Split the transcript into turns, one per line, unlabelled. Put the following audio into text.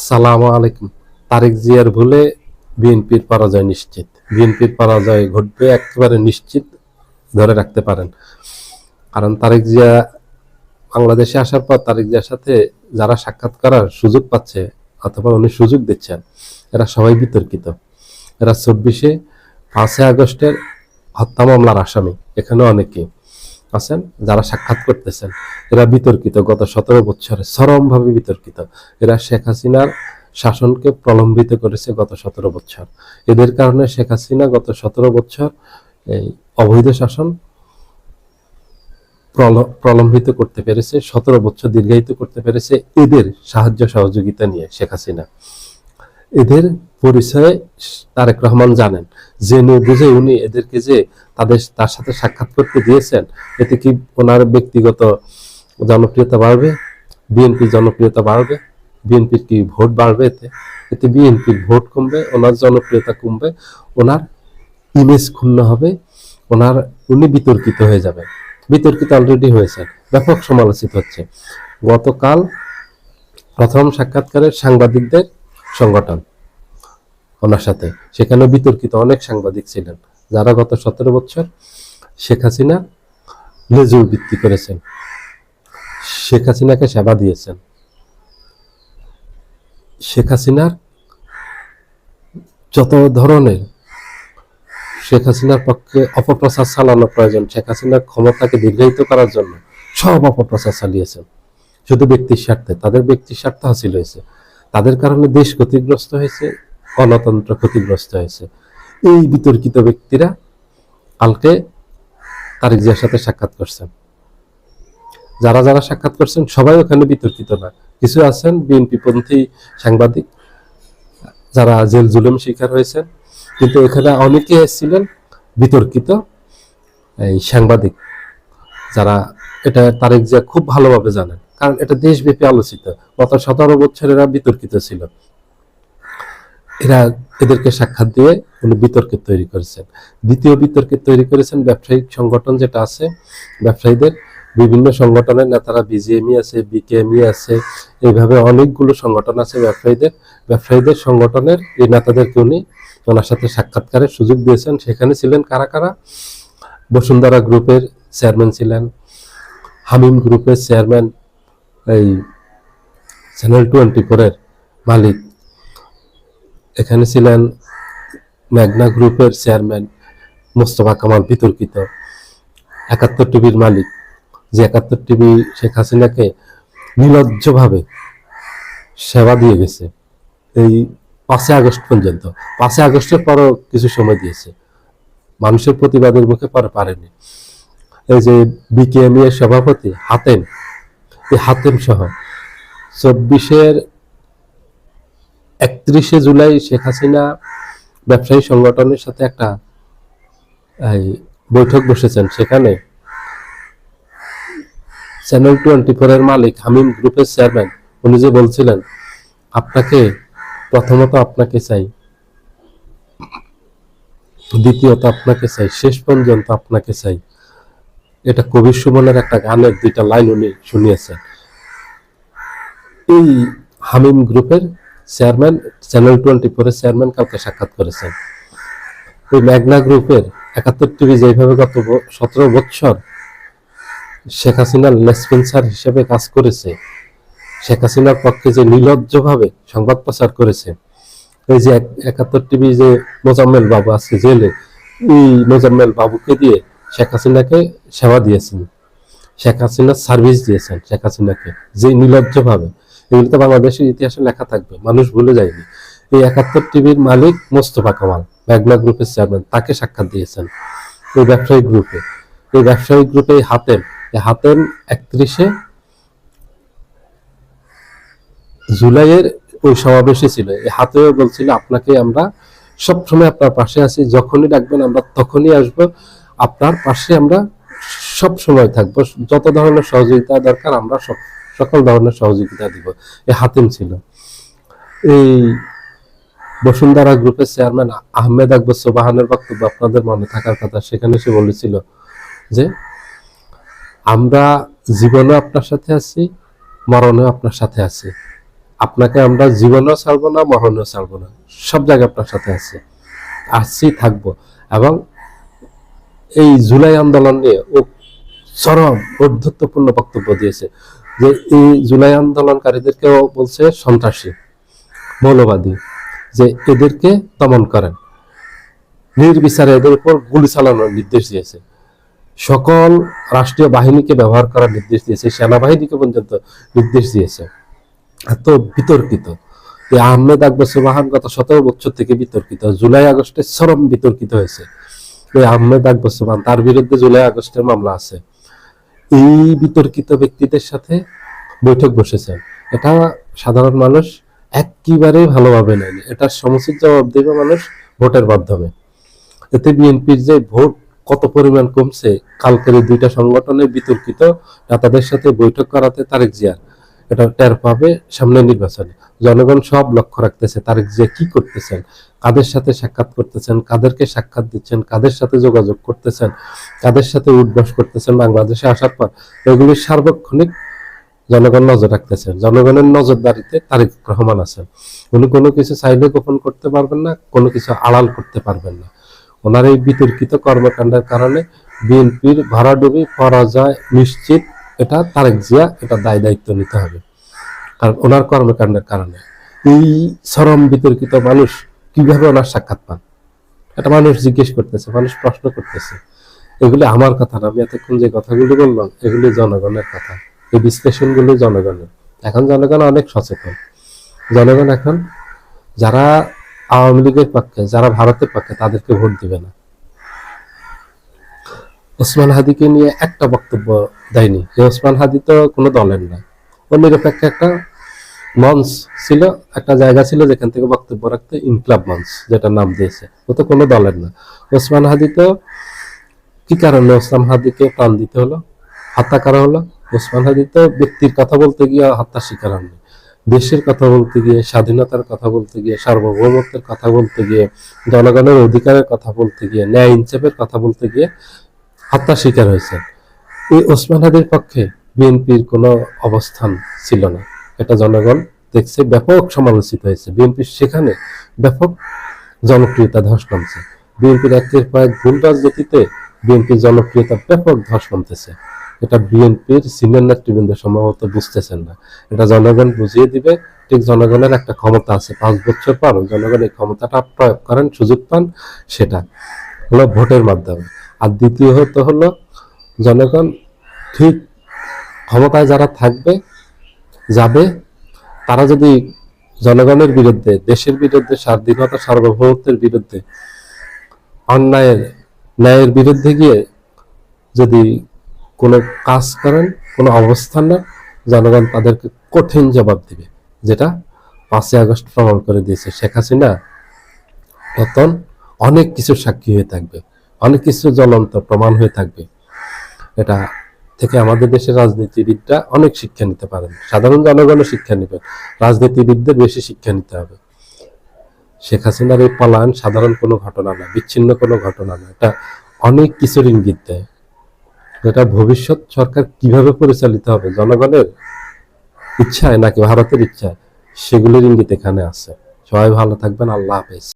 আসসালামু আলাইকুম। তারেক জিয়ার ভুলে বিএনপির পরাজয় নিশ্চিত। বিএনপির পরাজয় ঘটবে একেবারে নিশ্চিত ধরে রাখতে পারেন। কারণ তারেক জিয়া বাংলাদেশে আসার পর তারেক জিয়ার সাথে যারা সাক্ষাৎ করার সুযোগ পাচ্ছে অথবা উনি সুযোগ দিচ্ছেন, এরা সবাই বিতর্কিত। এরা চব্বিশে পাঁচই আগস্টের হত্যা মামলার আসামি এখানে অনেকে আছেন, যারা সাক্ষাৎ করতেছেন, এরা বিতর্কিত। গত সতেরো বছরে চরমভাবে বিতর্কিত। এরা শেখ হাসিনার শাসনকে প্রলম্বিত করেছে গত সতেরো বছর এদের কারণে শেখ হাসিনা গত সতেরো বছর এই অবৈধ শাসন প্রল- প্রলম্বিত করতে পেরেছে, সতেরো বছর দীর্ঘায়িত করতে পেরেছে। এদের সাহায্য সহযোগিতা নিয়ে শেখ হাসিনা। এদের পরিচয়ে তারেক রহমান জানেন। জেনে বুঝে উনি এদেরকে যে তাদের, তার সাথে সাক্ষাৎ করতে দিয়েছেন, এতে কি ওনার ব্যক্তিগত জনপ্রিয়তা বাড়বে? বিএনপির জনপ্রিয়তা বাড়বে? বিএনপির কি ভোট বাড়বে এতে? এতে বিএনপির ভোট কমবে, ওনার জনপ্রিয়তা কমবে, ওনার ইমেজ ক্ষুণ্ণ হবে, ওনার, উনি বিতর্কিত হয়ে যাবে। বিতর্কিত অলরেডি হয়েছে ব্যাপক সমালোচিত হচ্ছে। গতকাল প্রথম সাক্ষাৎকারে সাংবাদিকদের সংগঠন ওনার সাথে। সেখানে বিতর্কিত অনেক সাংবাদিক ছিলেন, যারা গত সতেরো বছর শেখ হাসিনা লেজুর ভিত্তি করেছেন। শেখ হাসিনাকে সেবা দিয়েছেন। শেখ হাসিনার যত ধরনের শেখ হাসিনার পক্ষে অপপ্রচার চালানো প্রয়োজন, শেখ হাসিনার ক্ষমতাকে দীর্ঘায়িত করার জন্য সব অপপ্রচার চালিয়েছেন। শুধু ব্যক্তির স্বার্থে, তাদের ব্যক্তির স্বার্থ হাসিল হয়েছে। তাদের কারণে দেশ ক্ষতিগ্রস্ত হয়েছে গণতন্ত্র ক্ষতিগ্রস্ত হয়েছে। এই বিতর্কিত ব্যক্তিরা কালকে তারেক জিয়ার সাথে সাক্ষাৎ করছেন। যারা যারা সাক্ষাৎ করছেন, সবাই ওখানে বিতর্কিত না। কিছু আছেন, বিএনপি পন্থী সাংবাদিক, যারা জেল জুলুম শিকার হয়েছেন, কিন্তু এখানে অনেকে এসেছিলেন বিতর্কিত। এই সাংবাদিক যারা, এটা তারেক জিয়া খুব ভালোভাবে জানেন, কারণ এটা দেশব্যাপী আলোচিত। গত সতেরো বছর এরা বিতর্কিত ছিল। এরা এদেরকে সাক্ষাৎ দিয়ে উনি বিতর্কের তৈরি করেছেন। দ্বিতীয় বিতর্কের তৈরি করেছেন ব্যবসায়িক সংগঠন যেটা আছে, ব্যবসায়ীদের বিভিন্ন সংগঠনের নেতারা বিজিএমই আছে বিকেএমই আছে, এইভাবে অনেকগুলো সংগঠন আছে ব্যবসায়ীদের। ব্যবসায়ীদের সংগঠনের এই নেতাদেরকে উনি ওনার সাথে সাক্ষাৎকারের সুযোগ দিয়েছেন। সেখানে ছিলেন কারা কারা? বসুন্ধরা গ্রুপের চেয়ারম্যান ছিলেন, হামিম গ্রুপের চেয়ারম্যান, এই চ্যানেল টোয়েন্টি ফোরের মালিক এখানে ছিলেন মেঘনা গ্রুপের চেয়ারম্যান মোস্তফা কামাল বিতর্কিত। একাত্তর টিভির মালিক। যে একাত্তর টিভি শেখ হাসিনাকে নির্লজ্জভাবে সেবা দিয়ে গেছে, এই পাঁচই আগস্ট পর্যন্ত। পাঁচই আগস্টের পরও কিছু সময় দিয়েছে। মানুষের প্রতিবাদের মুখে পরে পারেনি। এই যে বিকেএমই এর সভাপতি হাতেম, এই হাতেম সহ চব্বিশের একত্রিশে জুলাই শেখ হাসিনা ব্যবসায়ী সংগঠনের সাথে একটা বৈঠক বসেছেন। সেখানে চ্যানেল টোয়েন্টি ফোরের মালিক হামিম গ্রুপের চেয়ারম্যান উনি যে বলছিলেন, আপনাকে, প্রথমত আপনাকে চাই, দ্বিতীয়ত আপনাকে চাই, শেষ পর্যন্ত আপনাকে চাই। এটা কবির সুমনের একটা গানের দুইটা লাইন উনি শুনিয়েছেন। এই হামিম গ্রুপের চেয়ারম্যান, চ্যানেল টোয়েন্টি ফোরের চেয়ারম্যান কালকে সাক্ষাৎ করেছেন। ওই ম্যাগনা গ্রুপের একাত্তর টিভি যেভাবে গত সতেরো বছর শেখ হাসিনার লেসপেন্সার হিসেবে কাজ করেছে, শেখ হাসিনার পক্ষে যে নির্লজ্জভাবে সংবাদ প্রচার করেছে, এই যে একাত্তর টিভি যে মোজাম্মেল বাবু আছে জেলে, এই মোজাম্মেল বাবুকে দিয়ে শেখ হাসিনাকে সেবা দিয়েছেন। শেখ হাসিনার সার্ভিস দিয়েছেন শেখ হাসিনাকে, যে নির্লজ্জভাবে এগুলো তো বাংলাদেশের ইতিহাসে লেখা থাকবে, মানুষ ভুলে যায়নি। এই একাত্তর টিভির মালিক মোস্তফা কামাল, মেঘনা গ্রুপের চেয়ারম্যান, তাকে সাক্ষাৎ দিয়েছেন এই ব্যবসায়িক গ্রুপে। এই ব্যবসায়িক গ্রুপে এই হাতেম এই হাতেম একত্রিশে জুলাইয়ের ওই সমাবেশে ছিল। এই হাতেও বলছিল আপনাকে আমরা সবসময় আপনার পাশে আছি, যখনই ডাকবেন আমরা তখনই আসব। আপনার পাশে আমরা সব সময় থাকব। যত ধরনের সহযোগিতা দরকার, আমরা সব সকল ধরনের সহযোগিতা দিব। এই হাতিম ছিল। এই বসুন্ধরা গ্রুপের চেয়ারম্যান আহমেদ আকবর সোবাহানের বক্তব্য আপনাদের মনে থাকার কথা, সেখানে সে বলেছিল যে, আমরা জীবনে আপনার সাথে আছি, মরণেও আপনার সাথে আছি। আপনাকে আমরা জীবনেও ছাড়বো না, মরণেও ছাড়বো না। সব জায়গায় আপনার সাথে আছে। আসছি থাকব। এবং এই জুলাই আন্দোলন নিয়ে ও চরম ঔদ্ধত্যপূর্ণ বক্তব্য দিয়েছে। যে এই জুলাই আন্দোলনকারীদেরকেও বলছে সন্ত্রাসী, মৌলবাদী, যে এদেরকে দমন করেন। নির্বিচারে এদের উপর গুলি চালানোর নির্দেশ দিয়েছে। সকল রাষ্ট্রীয় বাহিনীকে ব্যবহার করার নির্দেশ দিয়েছে, সেনাবাহিনীকে পর্যন্ত নির্দেশ দিয়েছে। এত বিতর্কিত। এই আহমেদ আকবর সুবাহান গত সতেরো বছর থেকে বিতর্কিত। জুলাই আগস্টে চরম বিতর্কিত হয়েছে। এই আহমেদ আকবর সুবাহান, তার বিরুদ্ধে জুলাই আগস্টের মামলা আছে। এই বিতর্কিত ব্যক্তিদের সাথে বৈঠক বসেছেন এটা সাধারণ মানুষ একেবারেই ভালোভাবে নেয়নি। এটা সমুচিত জবাব দেবে মানুষ ভোটের মাধ্যমে। এতে বিএনপির যে ভোট কত পরিমাণ কমছে, কালকের দুইটা সংগঠনের বিতর্কিত নেতাদের সাথে বৈঠক করাতে তারেক জিয়া এটা টের পাবে সামনে নির্বাচনে। জনগণ সব লক্ষ্য রাখতেছে তারেক জিয়া কি করতেছেন, কাদের সাথে সাক্ষাৎ করতেছেন, কাদেরকে সাক্ষাৎ দিচ্ছেন, কাদের সাথে যোগাযোগ করতেছেন, কাদের সাথে উঠবাস করতেছেন বাংলাদেশে আসার পর। এগুলির সার্বক্ষণিক জনগণ নজর রাখতেছেন। জনগণের নজরদারিতে তারেক রহমান আছেন। উনি কোনো কিছু চাইলে গোপন করতে পারবেন না, কোনো কিছু আড়াল করতে পারবেন না। ওনার এই বিতর্কিত কর্মকাণ্ডের কারণে বিএনপির ভরাডুবি, পরাজয় নিশ্চিত এটা তারেক জিয়া, এটা দায় দায়িত্ব নিতে হবে। কারণ ওনার কর্মকাণ্ডের কারণে। এই চরম বিতর্কিত মানুষ কীভাবে ওনার সাক্ষাৎ পান? এটা মানুষ জিজ্ঞেস করতেছে, মানুষ প্রশ্ন করতেছে, এগুলি আমার কথা না, আমি এতক্ষণ যে কথাগুলি বললাম, এগুলি জনগণের কথা। এই বিশ্লেষণগুলি জনগণের। এখন জনগণ অনেক সচেতন। জনগণ এখন যারা আওয়ামী লীগের পক্ষে, যারা ভারতের পক্ষে, তাদেরকে ভোট দিবে না। ওসমান হাদিকে নিয়ে একটা বক্তব্য দেয়নি। যে ওসমান হাদি তো কোনো দলের না। ও নিরপেক্ষ একটা মঞ্চ ছিল, একটা জায়গা ছিল যেখান থেকে বক্তব্য রাখতে ইনক্লাব মঞ্চ, যেটা নাম দিয়েছে। ও তো কোনো দলের না। ওসমান হাদি তো কি কারণে ওসমান হাদিকে প্রাণ দিতে হলো? হত্যা করা হলো? ওসমান হাদি তো ব্যক্তির কথা বলতে গিয়ে হত্যা শিকার হননি। দেশের কথা বলতে গিয়ে, স্বাধীনতার কথা বলতে গিয়ে, সার্বভৌমত্বের কথা বলতে গিয়ে, জনগণের অধিকারের কথা বলতে গিয়ে, ন্যায় ইনসাফের কথা বলতে গিয়ে হত্যা শিকার হয়েছে। এই ওসমান হাদির পক্ষে বিএনপির কোনো অবস্থান ছিল না। এটা জনগণ দেখছে, ব্যাপক সমালোচিত হয়েছে। বিএনপির সেখানে ব্যাপক জনপ্রিয়তা ধস নামছে। বিএনপির একের এক ভুল রাজনীতিতে বিএনপির জনপ্রিয়তা ব্যাপক ধস নামতেছে। এটা বিএনপির সিনিয়র নেতৃবৃন্দ সম্ভবত বুঝতেছেন না। এটা জনগণ বুঝিয়ে দিবে, ঠিক জনগণের একটা ক্ষমতা আছে। পাঁচ বছর পর জনগণ এই ক্ষমতাটা প্রয়োগ করেন, সুযোগ পান সেটা হলো ভোটের মাধ্যমে। আর দ্বিতীয়ত হলো, জনগণ ঠিক ক্ষমতায় যারা থাকবে, যাবে, তারা যদি জনগণের বিরুদ্ধে, দেশের বিরুদ্ধে, স্বাধীনতা সার্বভৌমত্বের বিরুদ্ধে, অন্যায়ের, ন্যায়ের বিরুদ্ধে গিয়ে যদি কোনো কাজ করেন, কোনো অবস্থান না জনগণ তাদেরকে কঠিন জবাব দিবে, যেটা পাঁচই আগস্ট প্রমাণ করে দিয়েছে। শেখ হাসিনা তখন অনেক কিছু সাক্ষী হয়ে থাকবে। অনেক কিছু জ্বলন্ত প্রমাণ হয়ে থাকবে। এটা থেকে আমাদের দেশের রাজনীতিবিদরা অনেক শিক্ষা নিতে পারেন। সাধারণ জনগণও শিক্ষা নেবেন রাজনীতিবিদদের বেশি শিক্ষা নিতে হবে। শেখ হাসিনার এই পলায়ন সাধারণ কোনো ঘটনা না, বিচ্ছিন্ন কোনো ঘটনা না। এটা অনেক কিছুর ইঙ্গিত দেয়। এটা ভবিষ্যৎ সরকার কীভাবে পরিচালিত হবে? জনগণের ইচ্ছায় নাকি ভারতের ইচ্ছায়? সেগুলির ইঙ্গিত এখানে আছে। সবাই ভালো থাকবেন। আল্লাহ হাফেজ।